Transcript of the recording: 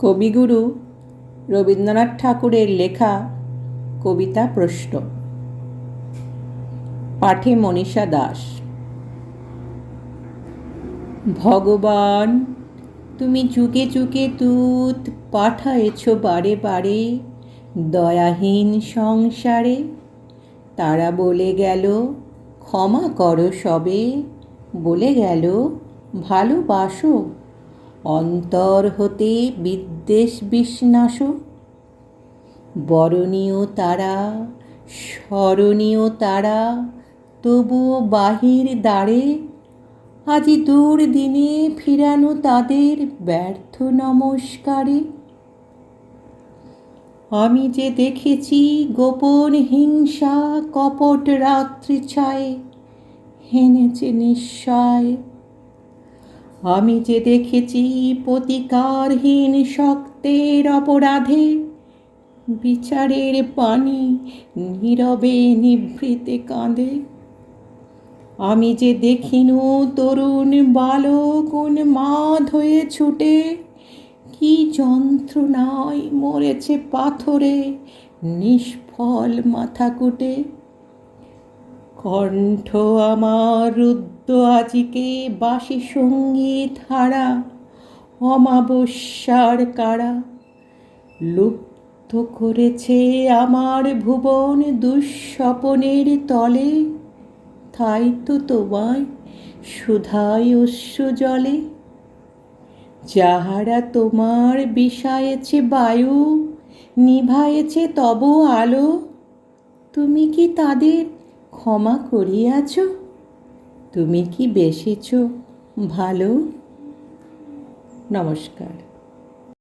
কবিগুরু রবীন্দ্রনাথ ঠাকুরের লেখা কবিতা প্রশ্ন। পাঠে মনীষা দাস। ভগবান, তুমি চুকে চুকে তুত পাঠায়েছ বারে বারে, দয়াহীন সংসারে। তারা বলে গেল, ক্ষমা করো সবে, বলে গেল, ভালোবাসো অন্তর হতে বিদ্বেষ বিষ্ণাস। বরণীয় তারা, স্মরণীয় তারা, তবুও বাহির দ্বারে আজি দূর দিনে ফিরানো তাদের ব্যর্থ নমস্কারে। আমি যে দেখেছি গোপন হিংসা কপট রাত্রি ছায়ে হেনেছে নিঃশয়। আমি যে দেখেছি প্রতিকারহীন শক্তের অপরাধে, বিচারের পানি নীরবে নিভৃতে কাঁদে। আমি যে দেখিনু তরুণ বালক উন্মাদ হয়ে ছুটে, কি যন্ত্রণায় মরেছে পাথরে নিষ্ফল মাথা কুটে। কণ্ঠ আমার রুদ্র আজিকে বাসি সংগীত হারা, অমাবস্যার কারা। লুপ্ত করেছে আমার ভুবন দুঃস্বপনের তলে, তাই তো তোমায় সুধাই অশ্রু জলে। যাহারা তোমার বিষায়েছে বায়ু, নিভায়েছে তব আলো, তুমি কি তাদের ক্ষমা করিয়াছ? তুমি কি বেসেছ ভালো? নমস্কার।